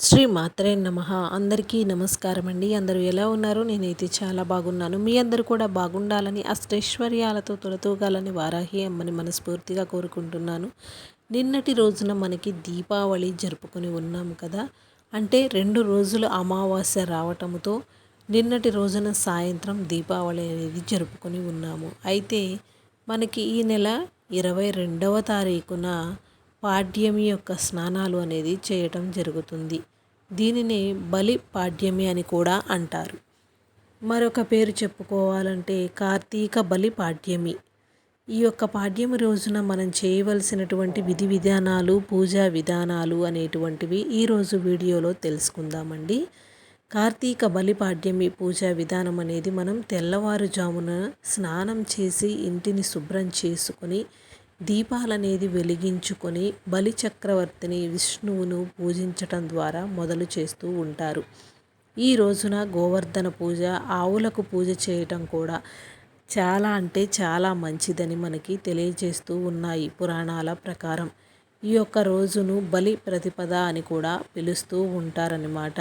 శ్రీ మాత్రే నమ. అందరికీ నమస్కారం అండి అందరూ ఎలా ఉన్నారు? నేనైతే చాలా బాగున్నాను. మీ అందరూ కూడా బాగుండాలని అష్టైశ్వర్యాలతో తొలతూగాలని వారాహి అమ్మని మనస్ఫూర్తిగా కోరుకుంటున్నాను. నిన్నటి రోజున మనకి దీపావళి జరుపుకొని ఉన్నాము కదా. అంటే రెండు రోజులు అమావాస్య రావటంతో నిన్నటి రోజున సాయంత్రం దీపావళి అనేది జరుపుకొని ఉన్నాము. అయితే మనకి ఈ నెల ఇరవై రెండవ తారీఖున పాడ్యమి యొక్క స్నానాలు అనేది చేయటం జరుగుతుంది. దీనిని బలి పాడ్యమి అని కూడా అంటారు. మరొక పేరు చెప్పుకోవాలంటే కార్తీక బలి పాడ్యమి. ఈ యొక్క పాడ్యమి రోజున మనం చేయవలసినటువంటి విధి విధానాలు పూజా విధానాలు అనేటువంటివి ఈరోజు వీడియోలో తెలుసుకుందామండి. కార్తీక బలి పాడ్యమి పూజా విధానం అనేది మనం తెల్లవారుజామున స్నానం చేసి ఇంటిని శుభ్రం చేసుకొని దీపాలనేది వెలిగించుకొని బలి చక్రవర్తిని విష్ణువును పూజించటం ద్వారా మొదలు చేస్తూ ఉంటారు. ఈ రోజున గోవర్ధన పూజ ఆవులకు పూజ చేయటం కూడా చాలా అంటే చాలా మంచిదని మనకి తెలియజేస్తూ ఉన్నాయి పురాణాల ప్రకారం. ఈ యొక్క రోజును బలి ప్రతిపద అని కూడా పిలుస్తూ ఉంటారనమాట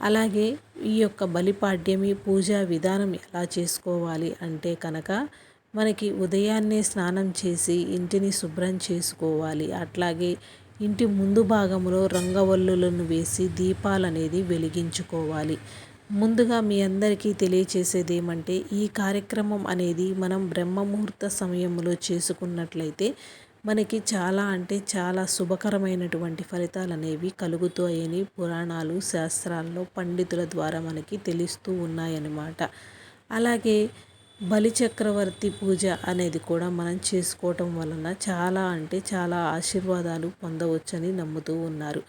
అలాగే ఈ యొక్క బలిపాడ్యమి పూజా విధానం ఎలా చేసుకోవాలి అంటే కనుక మనకి ఉదయాన్నే స్నానం చేసి ఇంటిని శుభ్రం చేసుకోవాలి. అట్లాగే ఇంటి ముందు భాగంలో రంగవల్లులను వేసి దీపాలు అనేది వెలిగించుకోవాలి. ముందుగా మీ అందరికీ తెలియచేసేది ఏమంటే ఈ కార్యక్రమం అనేది మనం బ్రహ్మముహూర్త సమయంలో చేసుకున్నట్లయితే మనకి చాలా అంటే చాలా శుభకరమైనటువంటి ఫలితాలు అనేవి కలుగుతాయని పురాణాలు శాస్త్రాల్లో పండితుల ద్వారా మనకి తెలుస్తూ ఉన్నాయన్నమాట. అలాగే బలిచక్రవర్తి పూజ అనేది కూడా మనం చేసుకోవటం వలన చాలా అంటే చాలా ఆశీర్వాదాలు పొందవచ్చని నమ్ముతూ ఉన్నారు.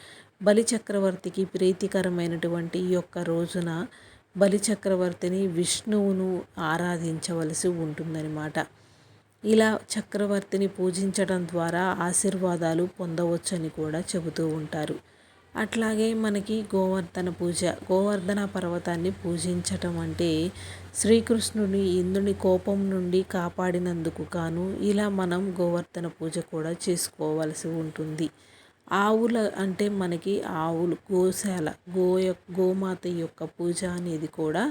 బలిచక్రవర్తికి ప్రీతికరమైనటువంటి ఈ యొక్క రోజున బలిచక్రవర్తిని విష్ణువును ఆరాధించవలసి ఉంటుందన్నమాట. ఇలా చక్రవర్తిని పూజించడం ద్వారా ఆశీర్వాదాలు పొందవచ్చని కూడా చెబుతూ ఉంటారు. అట్లాగే మనకి గోవర్ధన పూజ. గోవర్ధన పర్వతాన్ని పూజించటం అంటే శ్రీకృష్ణుని ఇంద్రుని కోపం నుండి కాపాడినందుకు గాను ఇలా మనం గోవర్ధన పూజ కూడా చేసుకోవాల్సి ఉంటుంది. ఆవుల అంటే మనకి ఆవులు గోశాల గో గోమాత యొక్క పూజ అనేది కూడా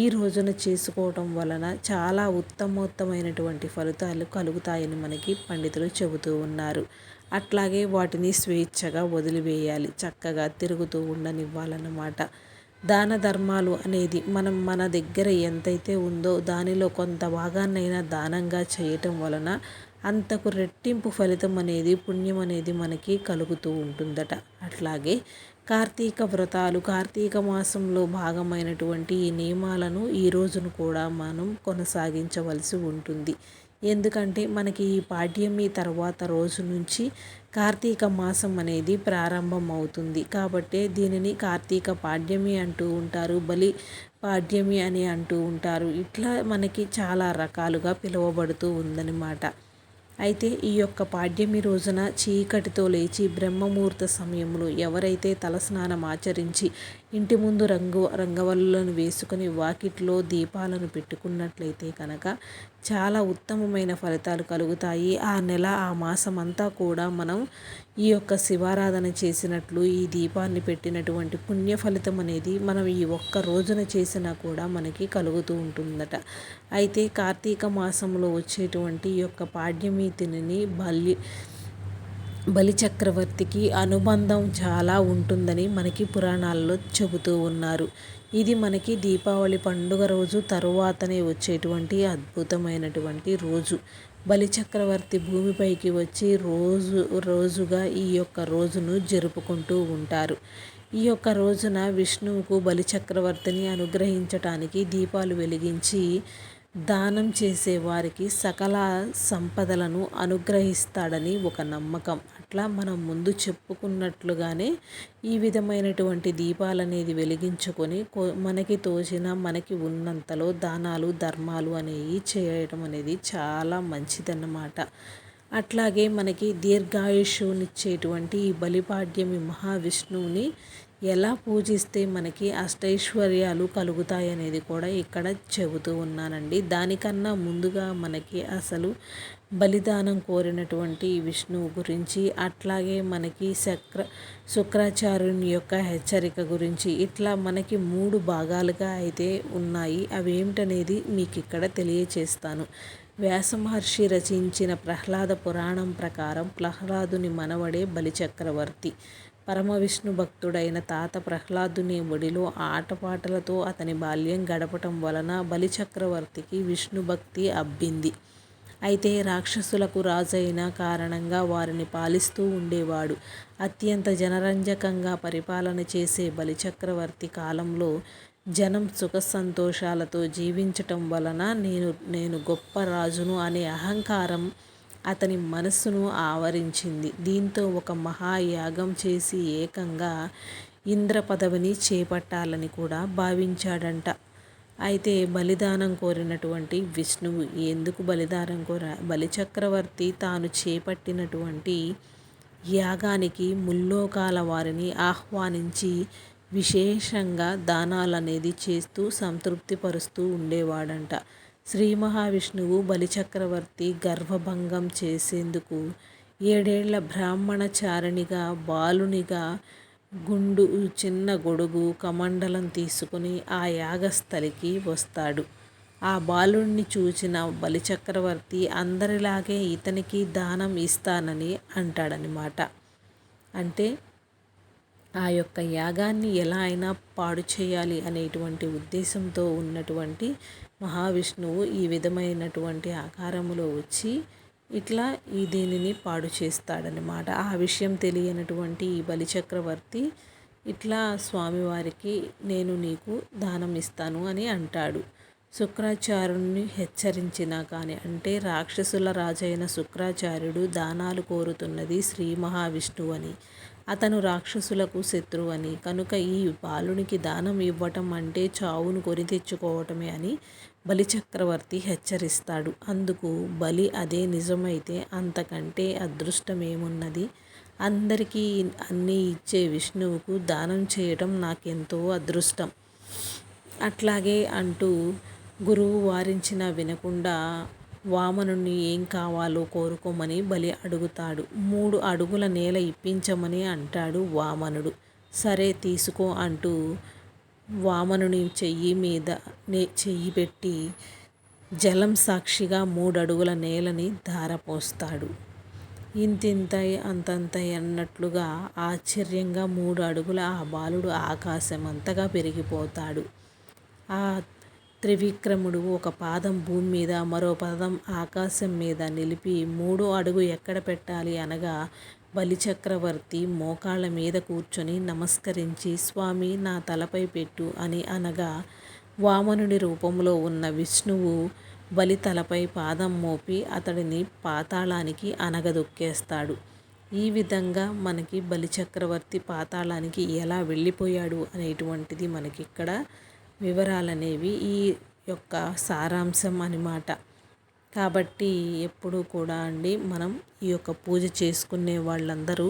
ఈ రోజున చేసుకోవటం వలన చాలా ఉత్తమోత్తమైనటువంటి ఫలితాలు కలుగుతాయని మనకి పండితులు చెబుతూ ఉన్నారు. అట్లాగే వాటిని స్వేచ్ఛగా వదిలివేయాలి చక్కగా తిరుగుతూ ఉండనివ్వాలన్నమాట. దాన ధర్మాలు అనేది మనం మన దగ్గర ఎంతైతే ఉందో దానిలో కొంత భాగాన్నైనా దానంగా చేయటం వలన అంతకు రెట్టింపు ఫలితం అనేది పుణ్యం అనేది మనకి కలుగుతూ ఉంటుందట. అట్లాగే కార్తీక వ్రతాలు కార్తీక మాసంలో భాగమైనటువంటి ఈ నియమాలను ఈ రోజును కూడా మనం కొనసాగించవలసి ఉంటుంది. ఎందుకంటే మనకి ఈ పాడ్యమి తర్వాత రోజు నుంచి కార్తీక మాసం అనేది ప్రారంభం అవుతుంది కాబట్టి దీనిని కార్తీక పాడ్యమి అంటూ ఉంటారు బలి పాడ్యమి అని అంటూ ఉంటారు. ఇట్లా మనకి చాలా రకాలుగా పిలువబడుతూ ఉందన్నమాట. అయితే ఈ యొక్క పాడ్యమి రోజున చీకటితో లేచి బ్రహ్మముహూర్త సమయంలో ఎవరైతే తలస్నానం ఆచరించి ఇంటి ముందు రంగు రంగవల్లులను వేసుకుని వాకిట్లో దీపాలను పెట్టుకున్నట్లయితే కనుక చాలా ఉత్తమమైన ఫలితాలు కలుగుతాయి. ఆ నెల ఆ మాసం అంతా కూడా మనం ఈ యొక్క శివారాధన చేసినట్లు ఈ దీపాన్ని పెట్టినటువంటి పుణ్య ఫలితం అనేది మనం ఈ ఒక్క రోజున చేసినా కూడా మనకి కలుగుతూ ఉంటుందట. అయితే కార్తీక మాసంలో వచ్చేటువంటి ఈ యొక్క పాడ్యమి తిని బల్లి బలిచక్రవర్తికి అనుబంధం చాలా ఉంటుందని మనకి పురాణాల్లో చెబుతూ ఉన్నారు. ఇది మనకి దీపావళి పండుగ రోజు తరువాతనే వచ్చేటువంటి అద్భుతమైనటువంటి రోజు. బలిచక్రవర్తి భూమిపైకి వచ్చి రోజు రోజుగా ఈ యొక్క రోజును జరుపుకుంటూ ఉంటారు. ఈ యొక్క రోజున విష్ణువుకు బలిచక్రవర్తిని అనుగ్రహించటానికి దీపాలు వెలిగించి దానం చేసే వారికి సకల సంపదలను అనుగ్రహిస్తాడని ఒక నమ్మకం. అట్లా మనం ముందు చెప్పుకున్నట్లుగానే ఈ విధమైనటువంటి దీపాలనేది వెలిగించుకొని మనకి తోచిన మనకి ఉన్నంతలో దానాలు ధర్మాలు అనేవి చేయడం అనేది చాలా మంచిదన్నమాట. అట్లాగే మనకి దీర్ఘాయుష్యునిచ్చేటువంటి ఈ బలిపాడ్యమి మహావిష్ణువుని ఎలా పూజిస్తే మనకి అష్టైశ్వర్యాలు కలుగుతాయి అనేది కూడా ఇక్కడ చెబుతూ ఉన్నానండి. దానికన్నా ముందుగా మనకి అసలు బలిదానం కోరినటువంటి విష్ణువు గురించి అట్లాగే మనకి శక్ర శుక్రాచార్యుని యొక్క హెచ్చరిక గురించి ఇట్లా మనకి మూడు భాగాలుగా అయితే ఉన్నాయి. అవి ఏమిటనేది మీకు ఇక్కడ తెలియచేస్తాను. వ్యాసమహర్షి రచించిన ప్రహ్లాద పురాణం ప్రకారం ప్రహ్లాదుని మనవడే బలిచక్రవర్తి. పరమ విష్ణు భక్తుడైన తాత ప్రహ్లాదుని ఒడిలో ఆటపాటలతో అతని బాల్యం గడపటం వలన బలిచక్రవర్తికి విష్ణు భక్తి అబ్బింది. అయితే రాక్షసులకు రాజైన కారణంగా వారిని పాలిస్తూ ఉండేవాడు. అత్యంత జనరంజకంగా పరిపాలన చేసే బలిచక్రవర్తి కాలంలో జనం సుఖ సంతోషాలతో జీవించటం వలన నేను నేను గొప్ప రాజును అనే అహంకారం అతని మనస్సును ఆవరించింది. దీంతో ఒక మహాయాగం చేసి ఏకంగా ఇంద్ర పదవిని చేపట్టాలని కూడా భావించాడంట. అయితే బలిదానం కోరినటువంటి విష్ణువు ఎందుకు బలిదానం కోర బలిచక్రవర్తి తాను చేపట్టినటువంటి యాగానికి ముల్లోకాల వారిని ఆహ్వానించి విశేషంగా దానాలు అనేది చేస్తూ సంతృప్తిపరుస్తూ ఉండేవాడంట. శ్రీ మహావిష్ణువు బలిచక్రవర్తి గర్భభంగం చేసేందుకు ఏడేళ్ళ బ్రాహ్మణచారిణిగా బాలునిగా గుండు చిన్న గొడుగు కమండలం తీసుకుని ఆ యాగస్థలికి వస్తాడు. ఆ బాలుణ్ణి చూచిన బలిచక్రవర్తి అందరిలాగే ఇతనికి దానం ఇస్తానని అంటాడనమాట అంటే ఆ యొక్క యాగాన్ని ఎలా అయినా పాడు చేయాలి అనేటువంటి ఉద్దేశంతో ఉన్నటువంటి మహావిష్ణువు ఈ విధమైనటువంటి ఆకారములో వచ్చి ఇట్లా ఈ దీనిని పాడు చేస్తాడనమాట ఆ విషయం తెలియనటువంటి ఈ బలిచక్రవర్తి ఇట్లా స్వామివారికి నేను నీకు దానం ఇస్తాను అని అంటాడు. శుక్రాచార్యుని హెచ్చరించినా కానీ అంటే రాక్షసుల రాజైన శుక్రాచార్యుడు దానాలు కోరుతున్నది శ్రీ మహావిష్ణువు అని అతను రాక్షసులకు శత్రువు అని కనుక ఈ బాలునికి దానం ఇవ్వటం అంటే చావును కొని తెచ్చుకోవటమే అని బలిచక్రవర్తి హెచ్చరిస్తాడు. అందుకు బలి అదే నిజమైతే అంతకంటే అదృష్టమేమున్నది? అందరికీ అన్నీ ఇచ్చే విష్ణువుకు దానం చేయటం నాకెంతో అదృష్టం. అట్లాగే అంటూ గురువు వారించిన వినకుండా వామనుని ఏం కావాలో కోరుకోమని బలి అడుగుతాడు. మూడు అడుగుల నేల ఇప్పించమని అంటాడు వామనుడు. సరే తీసుకో అంటూ వామనుని చెయ్యి మీద నే చెయ్యి పెట్టి జలం సాక్షిగా మూడు అడుగుల నేలని ధారపోస్తాడు. ఇంతింతై అంతంతై అన్నట్లుగా ఆశ్చర్యంగా మూడు అడుగుల ఆ బాలుడు ఆకాశమంతగా పెరిగిపోతాడు. ఆ త్రివిక్రముడు ఒక పాదం భూమి మీద మరో పాదం ఆకాశం మీద నిలిపి మూడో అడుగు ఎక్కడ పెట్టాలి అనగా బలిచక్రవర్తి మోకాళ్ళ మీద కూర్చొని నమస్కరించి స్వామి నా తలపై పెట్టు అని అనగా వామనుడి రూపంలో ఉన్న విష్ణువు బలి తలపై పాదం మోపి అతడిని పాతాళానికి అనగదొక్కేస్తాడు. ఈ విధంగా మనకి బలిచక్రవర్తి పాతాళానికి ఎలా వెళ్ళిపోయాడు అనేటువంటిది మనకి ఇక్కడ వివరాలనేవి ఈ యొక్క సారాంశం అనమాట కాబట్టి ఎప్పుడూ కూడా అండి మనం ఈ యొక్క పూజ చేసుకునే వాళ్ళందరూ